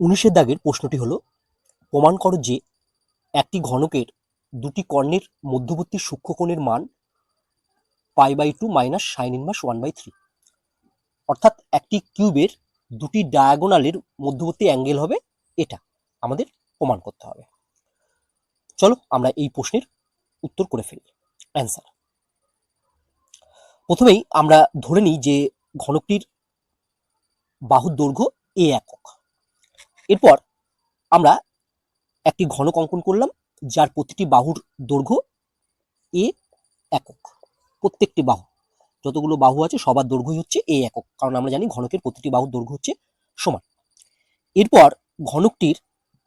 উনিশের দাগের প্রশ্নটি হলো, প্রমাণ করো যে একটি ঘনকের দুটি কর্ণের মধ্যবর্তী সূক্ষ্মকোণের মান pi by two minus sine inverse one by three. অর্থাৎ একটি কিউবের দুটি ডায়াগোনালের মধ্যবর্তী অ্যাঙ্গেল হবে এটা, আমাদের প্রমাণ করতে হবে। চলো আমরা এই প্রশ্নের উত্তর করে ফেলি। অ্যান্সার প্রথমেই আমরা ধরে নিই যে ঘনকটির বাহুর দৈর্ঘ্য এ একক। এরপর আমরা একটি ঘনক অঙ্কন করলাম, যার প্রতিটি বাহুর দৈর্ঘ্য এ একক, প্রত্যেকটি বাহু। যতগুলো বাহু আছে, সবার দৈর্ঘ্যই হচ্ছে এ একক, কারণ আমরা জানি ঘনকের প্রতিটি বাহুর দৈর্ঘ্য হচ্ছে সমান। এরপর ঘনকটির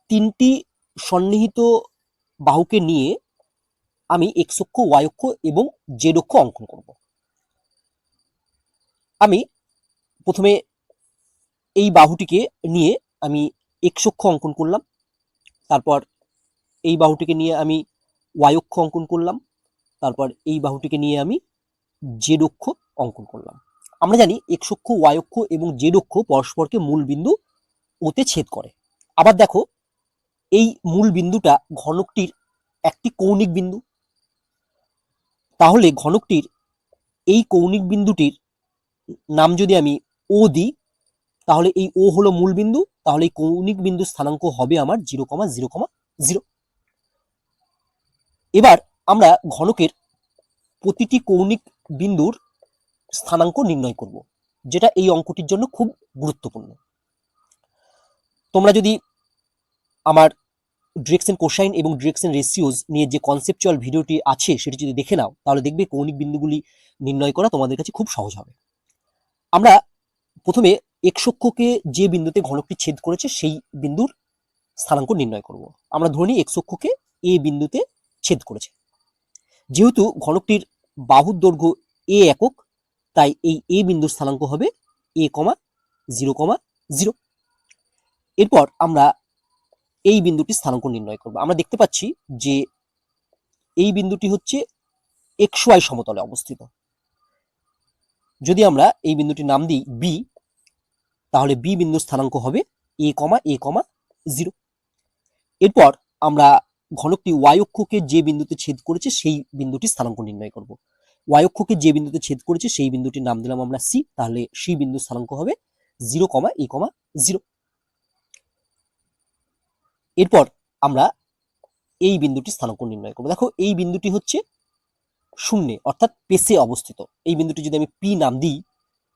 তিনটি সন্নিহিত বাহুকে নিয়ে আমি এক্স অক্ষ, ওয়াই অক্ষ এবং জেড অক্ষ অঙ্কন করব। আমি প্রথমে এই বাহুটিকে নিয়ে আমি এক্স অক্ষ অঙ্কন করলাম। তারপর এই বাহুটিকে নিয়ে আমি ওয়াই অক্ষ অঙ্কন করলাম। তারপর এই বাহুটিকে নিয়ে আমি জেড অক্ষ অঙ্কন করলাম। আমরা জানি এক্স অক্ষ ওয়াই অক্ষ এবং জেড অক্ষ পরস্পরকে মূল বিন্দু ওতে ছেদ করে। আবার দেখো, এই মূল বিন্দুটা ঘনকটির একটি কৌণিক বিন্দু। তাহলে ঘনকটির এই কৌণিক বিন্দুটির নাম যদি আমি ও দিই তাহলে এই ও হলো মূল বিন্দু, তাহলে এই কৌণিক বিন্দু স্থানাঙ্ক হবে আমার zero comma zero comma zero. এবার আমরা ঘনকের প্রতিটি কৌণিক বিন্দুর স্থানাঙ্ক নির্ণয় করব, যেটা এই অঙ্কটির জন্য খুব গুরুত্বপূর্ণ। তোমরা যদি আমার ডিরেকশন কোসাইন এবং ডিরেকশন রেশিওজ নিয়ে যে কনসেপচুয়াল ভিডিওটি আছে, সেটি যদি দেখে নাও, তাহলে দেখবে কৌণিক বিন্দুগুলি নির্ণয় করা তোমাদের কাছে খুব সহজ হবে। আমরা প্রথমে এক্সক্ষকে যে বিন্দুতে ঘনকটি ছেদ করেছে, সেই বিন্দুর স্থানাঙ্ক নির্ণয় করব। আমরা ধরে নিই এক্সক্ষকে এ বিন্দুতে ছেদ করেছে। যেহেতু ঘনকটির বাহুর দৈর্ঘ্য এ একক, তাই এই এ বিন্দুর স্থানাঙ্ক হবে এ কমা জিরো কমা জিরো। এরপর আমরা এই বিন্দুটি স্থানাঙ্ক নির্ণয় করব। আমরা দেখতে পাচ্ছি যে এই বিন্দুটি হচ্ছে এক্স ওয়াই সমতলে অবস্থিত। যদি আমরা এই বিন্দুটির নাম দিই বি তাহলে বি বিন্দু স্থানাঙ্ক হবে এ কমা এ কমা, জিরো। এরপর আমরা ঘনকটি ওয়াই অক্ষকে যে বিন্দুতে ছেদ করেছে সেই বিন্দুটির স্থানাঙ্ক নির্ণয় করব। ওয়াই অক্ষকে যে বিন্দুতে ছেদ করেছে সেই বিন্দুটির নাম দিলাম আমরা সি, তাহলে সি বিন্দু স্থানাঙ্ক হবে জিরো কমা, এ কমা, জিরো। এরপর আমরা এই বিন্দুটির স্থানাঙ্ক নির্ণয় করব। দেখো এই বিন্দুটি হচ্ছে শূন্যে, অর্থাৎ পেসে অবস্থিত। এই বিন্দুটি যদি আমি পি নাম দিই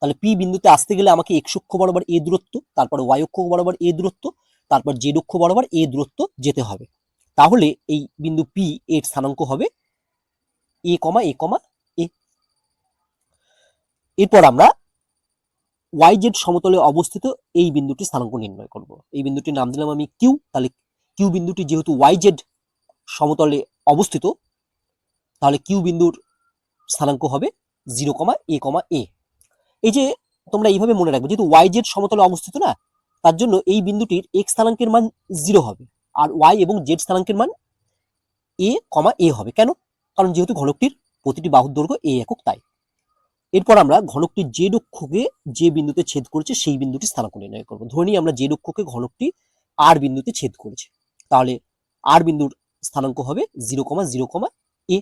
তাহলে পি বিন্দুতে আসতে গেলে আমাকে এক্স অক্ষ বরাবর এ দূরত্ব, তারপর ওয়াই অক্ষ বরাবর এ দূরত্ব, তারপর জেড অক্ষ বরাবর এ দূরত্ব যেতে হবে। তাহলে এই বিন্দু পি এর স্থানাঙ্ক হবে এ কমা এ কমা এ এরপর আমরা ওয়াই জেড সমতলে অবস্থিত এই বিন্দুটির স্থানাঙ্ক নির্ণয় করব। এই বিন্দুটির নাম দিলাম আমি কিউ তাহলে কিউ বিন্দুটি যেহেতু ওয়াই জেড সমতলে অবস্থিত, তাহলে কিউ বিন্দুর স্থানাঙ্ক হবে জিরো কমা এ কমা এ এই যে তোমরা এইভাবে মনে রাখবে, যেহেতু ওয়াই জেড সমতলে অবস্থিত না, তার জন্য এই বিন্দুটির এক্স স্থানাঙ্কের মান জিরো হবে। আর ওয়াই এবং জেড স্থানাঙ্কের মান এ কমা এ হবে। কেন? কারণ যেহেতু ঘনকটির প্রতিটি বাহুর দৈর্ঘ্য এ একক তাই। এরপর আমরা ঘনকটির জেড অক্ষকে যে বিন্দুতে ছেদ করেছে, সেই বিন্দুটি স্থানাঙ্ক নির্ণয় করব। ধরে নিই আমরা জেড অক্ষকে ঘনকটি আর বিন্দুতে ছেদ করেছে। তাহলে আর বিন্দুর স্থানাঙ্ক হবে জিরো কমা জিরো কমা এ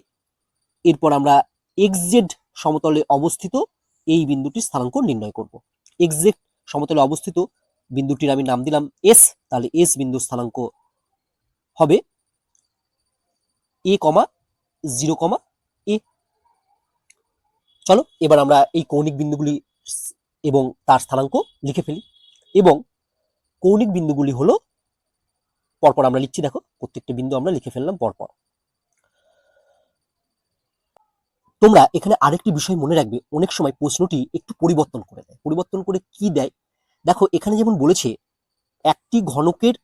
এরপর আমরা এক্স জেড সমতলে অবস্থিত এই বিন্দুটির স্থানাঙ্ক নির্ণয় করব। এক্স সমতলে অবস্থিত বিন্দুটির আমি নাম দিলাম এস তাহলে এস বিন্দু স্থানাঙ্ক হবে এ কমা জিরো কমা এ চলো, এবার আমরা এই কৌণিক বিন্দুগুলি এবং তার স্থানাঙ্ক লিখে ফেলি। এবং কৌণিক বিন্দুগুলি হলো, পরপর আমরা লিখছি, দেখো, প্রত্যেকটা বিন্দু আমরা লিখে ফেললাম পরপর। তোমরা এখানে আরেকটি বিষয় মনে রাখবে, অনেক সময় প্রশ্নটি একটু পরিবর্তন করে দেয়। পরিবর্তন করে কি দেয়? দেখো, এখানে যেমন বলেছে, একটি ঘনকের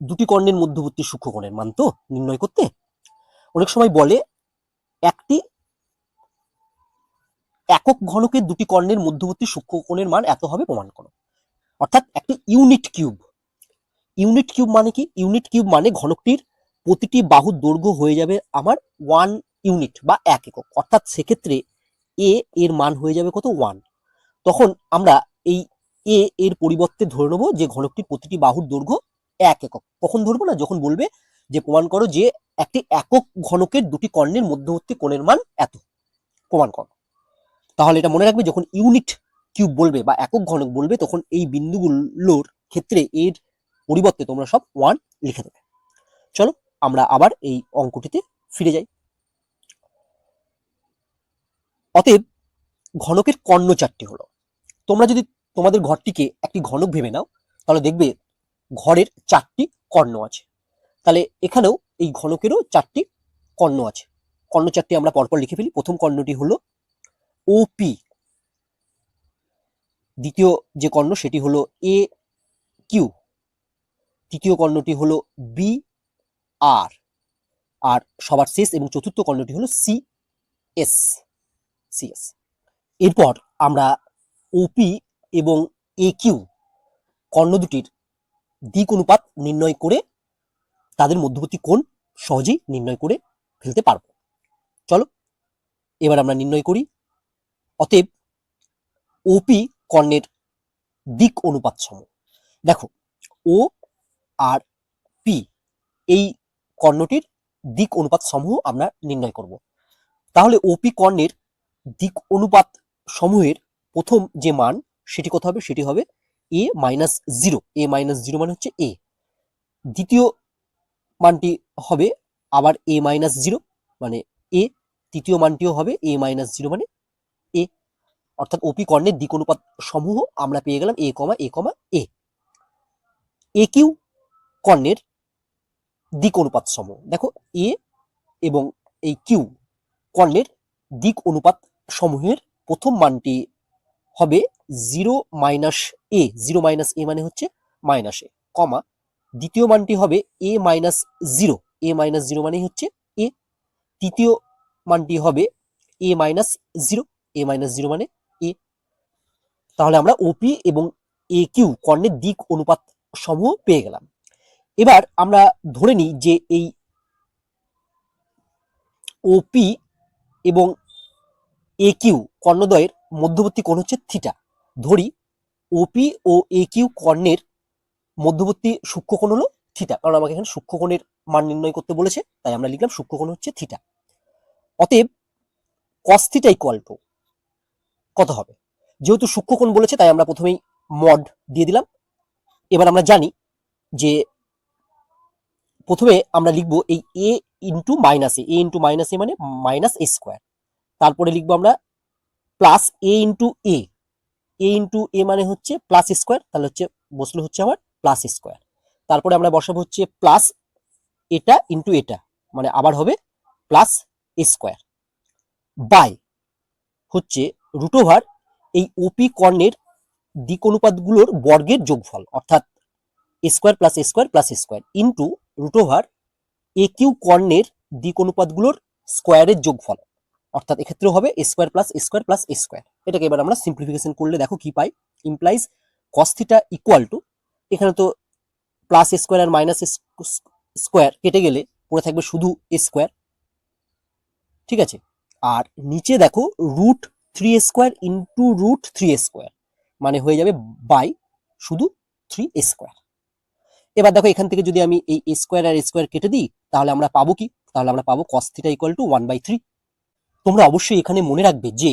দুটি কর্ণের মধ্যবর্তী সূক্ষ্মকোণের মান তো নির্ণয় করতে। অনেক সময় বলে, একটি একক ঘনকের দুটি কর্ণের মধ্যবর্তী সূক্ষ্মকোণের মান এত হবে প্রমাণ করো। অর্থাৎ একটি ইউনিট কিউব। ইউনিট কিউব মানে কি? ইউনিট কিউব মানে ঘনকটির প্রতিটি বাহুর দৈর্ঘ্য হয়ে যাবে আমার ওয়ান ইউনিট বা এক একক। অর্থাৎ সেক্ষেত্রে এ এর মান হয়ে যাবে কত? ওয়ান তখন আমরা এই এ এর পরিবর্তে ধরে নেব যে ঘনকটির প্রতিটি বাহুর দৈর্ঘ্য এক একক। কখন ধরবো না, যখন বলবে যে, প্রমাণ করো যে একটি একক ঘনকের দুটি কর্ণের মধ্যবর্তী কোণের মান এত। প্রমাণ করো। তাহলে এটা মনে রাখবে, যখন ইউনিট কিউব বলবে বা একক ঘনক বলবে, তখন এই বিন্দুগুলোর ক্ষেত্রে এর পরিবর্তে তোমরা সব ওয়ান লিখে দেবে। চলো, আমরা আবার এই অঙ্কটিতে ফিরে যাই। অতএব ঘনকের কর্ণ চারটি হলো। তোমরা যদি তোমাদের ঘরটিকে একটি ঘনক ভেবে নাও, তাহলে দেখবে ঘরের চারটি কর্ণ আছে। তাহলে এখানেও এই ঘনকেরও চারটি কর্ণ আছে। কর্ণ চারটি আমরা পরপর লিখে ফেলি। প্রথম কর্ণটি হলো ওপি দ্বিতীয় যে কর্ণ, সেটি হলো এ কিউ তৃতীয় কর্ণটি হলো বি আর আর সবার শেষ এবং চতুর্থ কর্ণটি হলো সি এস সি এস এরপর আমরা ওপি এবং এ কিউ কর্ণ দুটির দিক অনুপাত নির্ণয় করে তাদের মধ্যবর্তী কোণ সহজেই নির্ণয় করে ফেলতে পারব। চলো, এবার আমরা নির্ণয় করি। অতএব ওপি কর্ণের দিক অনুপাত সম। দেখো ও আর পি এই কর্ণটির দিক অনুপাত সমূহ আমরা নির্ণয় করব। তাহলে ওপি কর্ণের দিক অনুপাত সমূহের প্রথম যে মান, সেটি কত হবে? সেটি হবে A minus zero A minus zero মানে হচ্ছে এ দ্বিতীয় মানটি হবে আবার এ মাইনাস জিরো মানে এ তৃতীয় মানটিও হবে এ মাইনাস জিরো মানে এ অর্থাৎ ওপি কর্ণের দিক অনুপাত সমূহ আমরা পেয়ে গেলাম এ কমা এ কমা এ এ কিউ কর্ণের দিক অনুপাত সমূহ। দেখো এ এবং এই কিউ কর্ণের দিক অনুপাত সমূহের প্রথম মানটি হবে zero minus A. Zero minus A মানে হচ্ছে মাইনাস এ, কমা। দ্বিতীয় মানটি হবে A minus zero. A minus zero মানে হচ্ছে এ। তৃতীয় মানটি হবে A minus zero. A minus zero মানে এ। তাহলে আমরা ওপি এবং এ কিউ কর্ণের দিক অনুপাত সমূহ পেয়ে গেলাম। এবার আমরা ধরে নিই যে এই ওপি এবং এ কিউ কর্ণদ্বয়ের মধ্যবর্তী কোণ হচ্ছে থিটা ধরি ওপি ও এ কিউ কর্ণের মধ্যবর্তী সূক্ষ্মকোণ হলো থিটা কারণ আমাকে এখানে সূক্ষ্মকোণের মান নির্ণয় করতে বলেছে, তাই আমরা লিখলাম সূক্ষ্মকোণ হচ্ছে থিটা অতএব কস থিটা ইকুয়াল টু কত হবে? যেহেতু সূক্ষ্মকোণ বলেছে, তাই আমরা প্রথমেই মড দিয়ে দিলাম। এবার আমরা জানি যে প্রথমে আমরা লিখব এই A into minus A into minus A মানে মাইনাস এ স্কোয়ার তারপরে লিখব আমরা plus A into A A into A মানে হচ্ছে প্লাস স্কোয়ার তাহলে হচ্ছে বসল হচ্ছে আমার প্লাস স্কোয়ার তারপরে আমরা বসাবো হচ্ছে প্লাস এটা ইন্টু এটা মানে আবার হবে প্লাস স্কোয়ার বাই হচ্ছে রুট ওভার এই ওপি কর্ণের দিক অনুপাতগুলোর বর্গের যোগফল, অর্থাৎ square plus square plus square into root over A Q কর্ণের দিক অনুপাতগুলোর স্কোয়ারের যোগফল। অর্থাৎ এক্ষেত্রেও হবে square plus square plus square এটাকে এবার আমরা সিম্পলিফিকেশন করলে দেখো কি পাই? Implies cos theta equal to এখানে তো প্লাস স্কোয়ার আর মাইনাস স্কোয়ার কেটে গেলে পড়ে থাকবে শুধু স্কোয়ার ঠিক আছে? আর নিচে দেখো root three square into root three square মানে হয়ে যাবে বাই শুধু থ্রি স্কোয়ার এবার দেখো এখান থেকে যদি আমি এই স্কোয়ার আর স্কোয়ার কেটে দিই, তাহলে আমরা পাবো কি? তাহলে আমরা পাবো cos theta equal to one by three তোমরা অবশ্যই এখানে মনে রাখবে যে,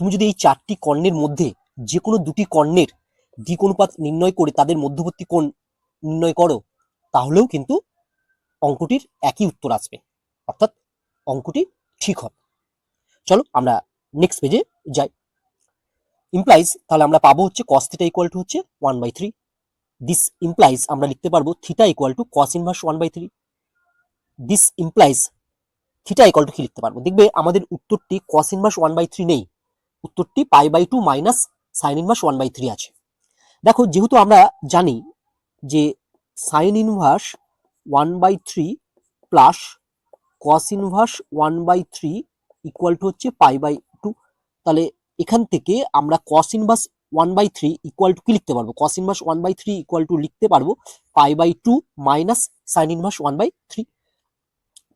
তুমি যদি এই চারটি কর্ণের মধ্যে যে কোনো দুটি কর্ণের দিক অনুপাত নির্ণয় করে তাদের মধ্যবর্তী কোণ নির্ণয় করো, তাহলেও কিন্তু অঙ্কটির একই উত্তর আসবে। অর্থাৎ অঙ্কটি ঠিক হবে। চলো আমরা নেক্সট পেজে যাই। ইমপ্লাইজ তাহলে আমরা পাবো হচ্ছে কস থিটা ইকুয়াল টু হচ্ছে one by three this implies আমরা লিখতে পারব theta equal to cos inverse one by three this implies theta equal to কি লিখতে পারব? দেখবে আমাদের উত্তরটি cos inverse one by three নেই। উত্তরটি pi by two minus sine inverse one by three আছে। দেখো, যেহেতু আমরা জানি যে sine inverse one by three plus cos inverse one by three equal to হচ্ছে পাই বাই টু তাহলে এখান থেকে আমরা cos inverse one by three equal to কি লিখতে পারব? Cos inverse one by three equal to লিখতে পারব pi by two minus sine inverse one by three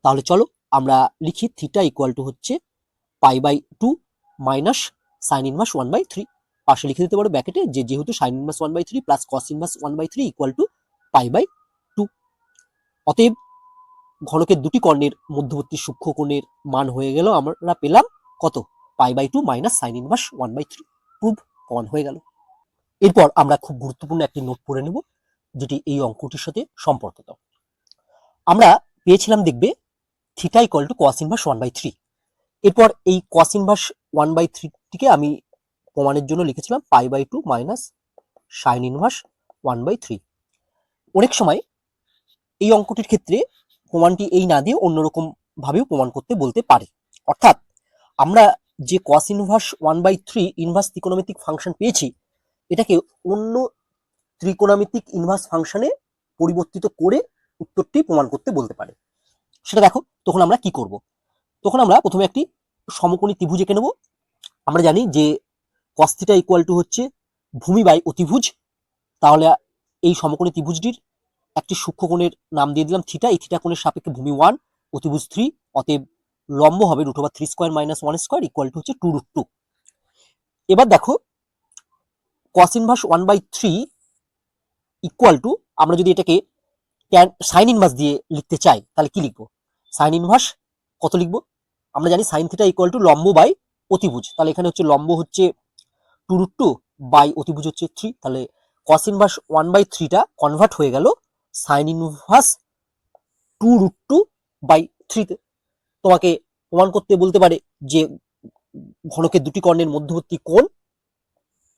তাহলে চলো আমরা লিখি থিটা ইকুয়াল টু হচ্ছে pi by two minus sine inverse one by three পাশে লিখে দিতে পারো ব্যাকেটে যে যেহেতু sine inverse one by three plus cos inverse one by three equal to pi by two অতএব ঘনকের দুটি কর্ণের মধ্যবর্তী সূক্ষ্ম কোণের মান হয়ে গেল, আমরা পেলাম কত? Pi by two minus sine inverse one by three prove প্রমাণ হয়ে গেল। এরপর আমরা খুব গুরুত্বপূর্ণ একটি নোট পড়ে নেব, যেটি এই অঙ্কটির সাথে সম্পর্কিত। আমরা পেয়েছিলাম দেখবে theta equal to cos inverse one by three এরপর এই কোয়াস ইনভার্স ওয়ান বাই থ্রিটিকে আমি প্রমাণের জন্য লিখেছিলাম pi by two minus sine inverse one by three অনেক সময় এই অঙ্কটির ক্ষেত্রে প্রমাণটি এই না দিয়ে অন্যরকম ভাবেও প্রমাণ করতে বলতে পারে। অর্থাৎ আমরা যে cos inverse one by three inverse ত্রিকোণমিতিক ফাংশন পেয়েছি, এটাকে অন্য ত্রিকোণমিতিক ইনভার্স ফাংশনে পরিবর্তিত করে উত্তরটি প্রমাণ করতে বলতে পারে। সেটা দেখো, তখন আমরা কি করব? তখন আমরা প্রথমে একটি সমকোণী ত্রিভুজ এঁকে নেব। আমরা জানি যে কস্তিটা ইকুয়াল টু হচ্ছে ভূমি বাই অতিভুজ। তাহলে এই সমকোণী ত্রিভুজটির একটি সূক্ষ্মকোণের নাম দিয়ে দিলাম থিটা এই থিটা কোণের সাপেক্ষে ভূমি ওয়ান অতিভুজ থ্রি অতএব লম্ব হবে root over three square minus one square equal to হচ্ছে টু রুট টু এবার দেখো cos inverse one by three equal to আমরা যদি এটাকে সাইন ইনভার্স দিয়ে লিখতে চাই, তাহলে কি লিখব? সাইন ইনভার্স কত লিখব? আমরা জানি সাইন থিটা ইকুয়াল টু লম্ব বাই অতিভুজ। তাহলে এখানে হচ্ছে লম্ব হচ্ছে টু রুট টু বাই অতিভুজ হচ্ছে থ্রি তাহলে কস ইনভার্স ওয়ান বাই থ্রিটা কনভার্ট হয়ে গেল sine inverse two root two by থ্রিতে তোমাকে প্রমাণ করতে বলতে পারে যে ঘনকের দুটি কর্ণের মধ্যবর্তী কোণ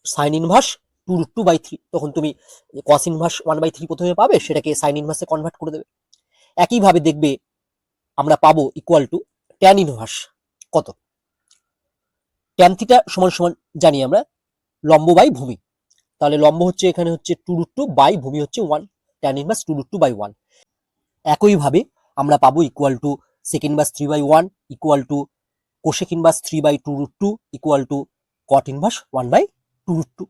sine inverse two root two by three তখন তুমি cos inverse one by three প্রথমে পাবে, সেটাকে সাইন ইনভার্সে কনভার্ট করে দেবে। একইভাবে দেখবে আমরা পাবো ইকুয়াল টু ট্যান ইনভার্স কত? ট্যান থিটা সমান সমান জানি আমরা লম্ব বাই ভূমি। তাহলে লম্ব হচ্ছে এখানে হচ্ছে টু রুট টু বাই ভূমি হচ্ছে one tan inverse two root two by one একইভাবে আমরা পাবো equal to second inverse three by one equal to cosec inverse three by two root two equal to cot inverse one by two root two